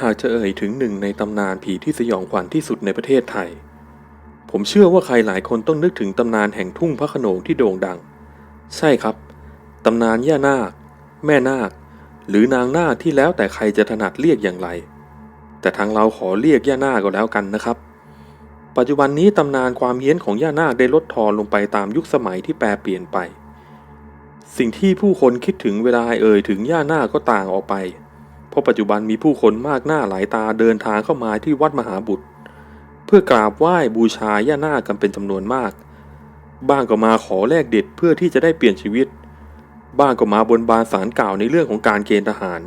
หากจะเอ่ยถึงหนึ่งในตำนานผีที่สยองขวัญที่สุดในประเทศไทย ผมเชื่อว่าใครหลายคนต้องนึกถึงตำนานแห่งทุ่งพระโขนงที่โด่งดัง ใช่ครับ ตำนานย่านาค แม่นาค หรือนางนาคที่แล้วแต่ใครจะถนัดเรียกอย่างไร แต่ทางเราขอเรียกย่านาคก็แล้วกันนะครับ ปัจจุบันนี้ตำนานความเฮี้ยนของย่านาคได้ลดทอนลงไปตามยุคสมัยที่แปรเปลี่ยนไป สิ่งที่ผู้คนคิดถึงเวลาเอ่ยถึงย่านาคก็ต่างออกไป เพราะปัจจุบันมีผู้คนมากหน้าหลายตาเดินทางเข้ามาที่วัดมหาบุตร เพื่อกราบไหว้บูชาย่านาคกันเป็นจำนวนมาก บ้างก็มาขอแลกเด็ดเพื่อที่จะได้เปลี่ยนชีวิต บ้างก็มาบนบานสารกล่าวในเรื่องของการเกณฑ์ทหาร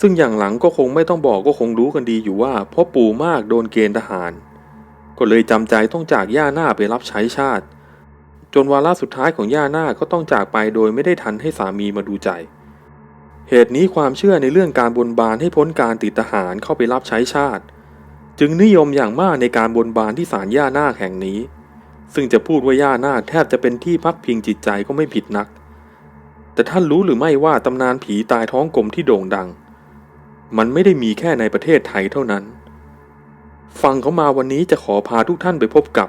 ซึ่งอย่างหลังก็คงไม่ต้องบอกก็คงรู้กันดีอยู่ว่าพ่อปู่มากโดนเกณฑ์ทหาร ก็เลยจำใจต้องจากย่านาไปรับใช้ชาติ จนวาระสุดท้ายของย่านาก็ต้องจากไปโดยไม่ได้ทันให้สามีมาดูใจ เหตุนี้ความเชื่อในเรื่องการบนบานให้พ้นการติดทหารเข้าไปรับใช้ชาติ จึงนิยมอย่างมากในการบนบานที่ศาลย่านาคแห่งนี้ ซึ่งจะพูดว่าย่านาคแทบจะเป็นที่พักพิงจิตใจก็ไม่ผิดนัก แต่ท่านรู้หรือไม่ว่าตำนานผีตายท้องกลมที่โด่งดัง มันไม่ได้มีแค่ในประเทศไทยเท่านั้น ฟังเขามาวันนี้จะขอพาทุกท่านไปพบกับ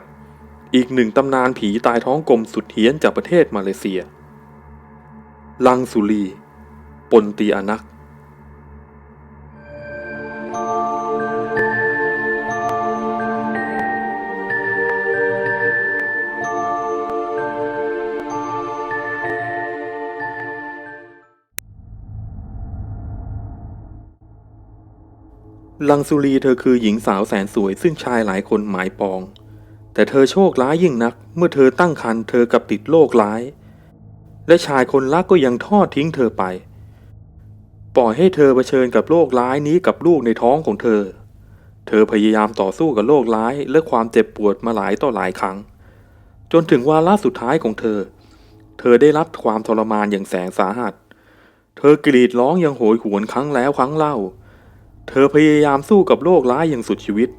อีกหนึ่งตำนานผีตายท้องกลมสุดเฮี้ยนจากประเทศมาเลเซีย ลังสุรี ปนตีอานัก ลังสุรีเธอคือหญิงสาวแสนสวยซึ่งชายหลายคนหมายปอง แต่เธอโชคร้ายยิ่งนัก เมื่อเธอตั้งครรภ์เธอกับติดโรคร้าย และชายคนรักก็ยังทอดทิ้งเธอไป ปล่อยให้เธอเผชิญกับโรคร้ายนี้กับลูกในท้องของเธอ เธอพยายามต่อสู้กับโรคร้ายและความเจ็บปวดมาหลายต่อหลายครั้ง จนถึงวาระสุดท้ายของเธอ เธอได้รับความทรมานอย่างแสนสาหัส เธอกรีดร้องอย่างโหยหวนครั้งแล้วครั้งเล่า เธอพยายามสู้กับโรคร้ายอย่างสุดชีวิต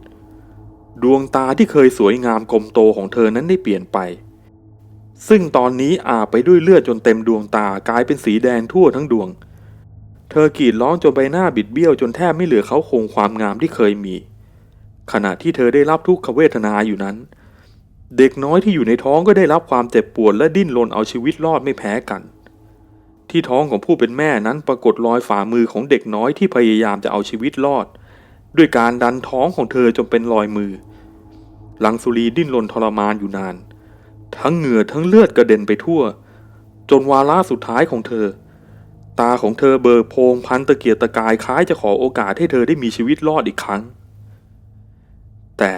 ดวงตาที่เคยสวยงามกลมโตของเธอนั้นได้เปลี่ยนไป ซึ่งตอนนี้อาบไปด้วยเลือดจนเต็มดวงตากลายเป็นสีแดงทั่วทั้งดวงเธอกรีดร้องจนใบหน้าบิดเบี้ยวจนแทบไม่เหลือเขาโครงความงามที่เคยมี ขณะที่เธอได้รับทุกขเวทนาอยู่นั้น เด็กน้อยที่อยู่ในท้องก็ได้รับความเจ็บปวดและดิ้นรนเอาชีวิตรอดไม่แพ้กัน ที่ท้องของผู้เป็นแม่นั้นปรากฏรอยฝ่ามือของเด็กน้อยที่พยายามจะเอาชีวิตรอด ด้วยการดันท้องของเธอจนเป็นรอยมือ ลังสุรีดิ้นรนทรมานอยู่นาน ทั้งเหงื่อทั้งเลือดกระเด็นไปทั่ว จนวาระสุดท้ายของเธอ ตาของเธอเบิกโพงพันตะเกียกตะกายคล้ายจะขอโอกาสให้เธอได้มีชีวิตรอดอีกครั้ง แต่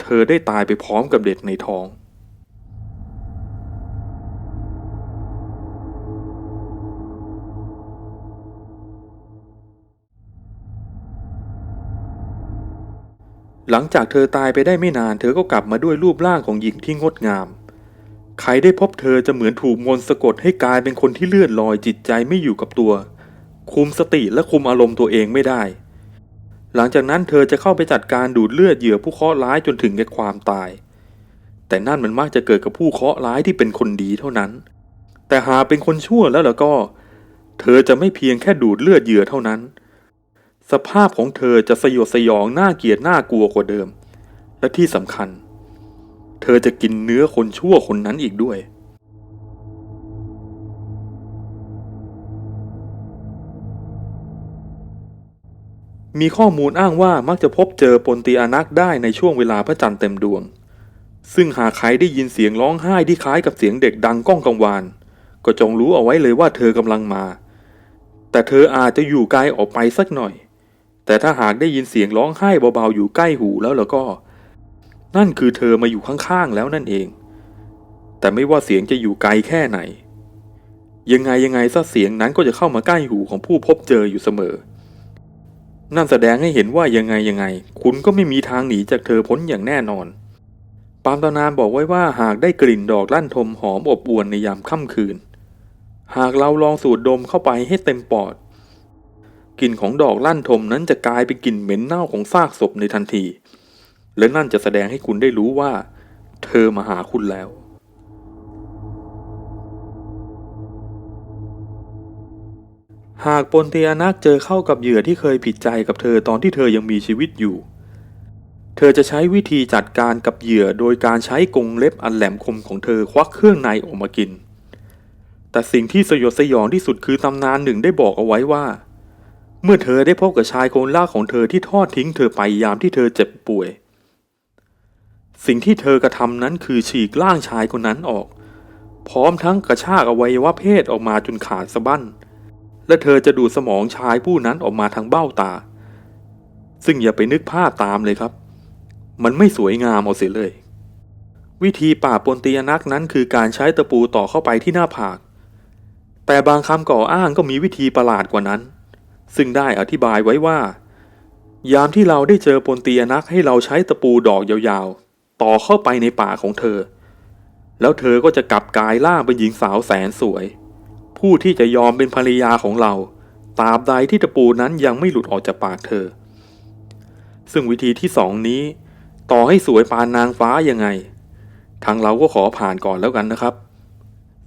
เธอได้ตายไปพร้อมกับเด็กในท้องหลังจากเธอตายไปได้ไม่นาน เธอก็กลับมาด้วยรูปร่างของหญิงที่งดงาม ใครได้พบเธอจะเหมือนถูกมนต์สะกดให้กลายเป็นคนที่เลื่อนลอยจิตใจไม่อยู่กับตัว คุมสติและคุมอารมณ์ตัวเองไม่ได้ หลังจากนั้นเธอจะเข้าไปจัดการดูดเลือดเหยื่อผู้เคราะห์ร้ายจนถึงแก่ความตาย แต่นั่นมันมักจะเกิดกับผู้เคราะห์ร้ายที่เป็นคนดีเท่านั้น แต่หาเป็นคนชั่วแล้วล่ะก็ เธอจะไม่เพียงแค่ดูดเลือดเหยื่อเท่านั้น สภาพของเธอจะสยดสยองน่าเกลียดน่ากลัวกว่าเดิม และที่สำคัญเธอจะกินเนื้อคนชั่วคนนั้นอีกด้วย มีข้อมูลอ้างว่ามักจะพบเจอปนตีอานักได้ในช่วงเวลาพระจันทร์เต็มดวง ซึ่งหากใครได้ยินเสียงร้องไห้ที่คล้ายกับเสียงเด็กดังก้องกังวาน ก็จงรู้เอาไว้เลยว่าเธอกำลังมา แต่เธออาจจะอยู่ไกลออกไปสักหน่อย แต่ถ้าหากได้ยินเสียงร้องไห้เบาๆอยู่ใกล้หูแล้วแล้วก็ นั่นคือเธอมาอยู่ข้างๆแล้วนั่นเอง แต่ไม่ว่าเสียงจะอยู่ไกลแค่ไหน ยังไงยังไงซะเสียงนั้นก็จะเข้ามาใกล้หูของผู้พบเจออยู่เสมอ นั่นแสดงให้เห็นว่ายังไงยังไง คุณก็ไม่มีทางหนีจากเธอพ้นอย่างแน่นอน ปามตานานบอกไว้ว่าหากได้กลิ่นดอกลั่นทมหอมอบอวลในยามค่ำคืน หากเราลองสูดดมเข้าไปให้เต็มปอดกลิ่นของดอกลั่นทมนั้นจะกลายเป็นกลิ่นเหม็นเน่าของซากศพในทันที และนั่นจะแสดงให้คุณได้รู้ว่า เธอมาหาคุณแล้ว หากปนเตียนักเจอเข้ากับเหยื่อที่เคยผิดใจกับเธอตอนที่เธอยังมีชีวิตอยู่ เธอจะใช้วิธีจัดการกับเหยื่อโดยการใช้กรงเล็บอันแหลมคมของเธอควักเครื่องในออกมากิน แต่สิ่งที่สยดสยองที่สุดคือตำนานหนึ่งได้บอกเอาไว้ว่าเมื่อเธอได้พบกับชายคนล่าของเธอที่ทอดทิ้งเธอไปยามที่เธอเจ็บป่วย สิ่งที่เธอกระทำนั้นคือฉีกร่างชายคนนั้นออก พร้อมทั้งกระชากอวัยวะเพศออกมาจนขาดสะบั้น และเธอจะดูดสมองชายผู้นั้นออกมาทางเบ้าตา ซึ่งอย่าไปนึกภาพตามเลยครับ มันไม่สวยงามเอาเสียเลย วิธีป่าปนตียนักนั้นคือการใช้ตะปูต่อเข้าไปที่หน้าผาก แต่บางคำก่ออ้างก็มีวิธีประหลาดกว่านั้น ซึ่งได้อธิบายไว้ว่า ยามที่เราได้เจอปนตียนักให้เราใช้ตะปูดอกยาวๆ ต่อเข้าไปในป่าของเธอ แล้วเธอก็จะกลับกายล่างเป็นหญิงสาวแสนสวย ผู้ที่จะยอมเป็นภรรยาของเราตราบใดที่ตะปูนั้นยังไม่หลุดออกจากปากเธอ ซึ่งวิธีที่สองนี้ ต่อให้สวยปานนางฟ้ายังไง ทางเราก็ขอผ่านก่อนแล้วกันนะครับ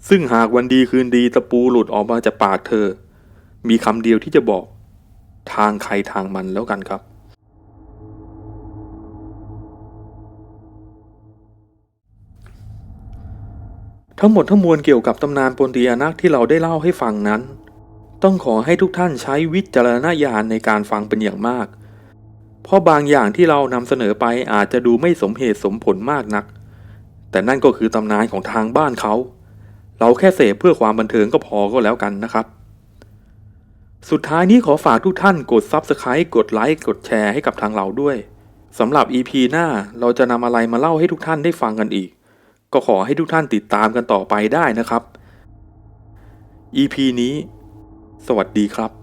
ซึ่งหากวันดีคืนดีตะปูหลุดออกมาจากปากเธอ มีคำเดียวที่จะบอก ทางใครทางมันแล้วกันครับ ทั้งหมดทั้งมวลเกี่ยวกับตำนานปนตียนักที่เราได้เล่าให้ฟังนั้น ต้องขอให้ทุกท่านใช้วิจารณญาณในการฟังเป็นอย่างมาก เพราะบางอย่างที่เรานำเสนอไปอาจจะดูไม่สมเหตุสมผลมากนัก แต่นั่นก็คือตำนานของทางบ้านเขา เราแค่เสพเพื่อความบันเทิงก็พอก็แล้วกันนะครับ สุดท้ายนี้ขอฝากทุกท่านกด Subscribe กดไลค์กดแชร์ให้กับทางเราด้วยสำหรับ EP หน้าเราจะนำอะไรมาเล่าให้ทุกท่านได้ฟังกันอีก ก็ขอให้ทุกท่านติดตามกันต่อไปได้นะครับ EP นี้ สวัสดีครับ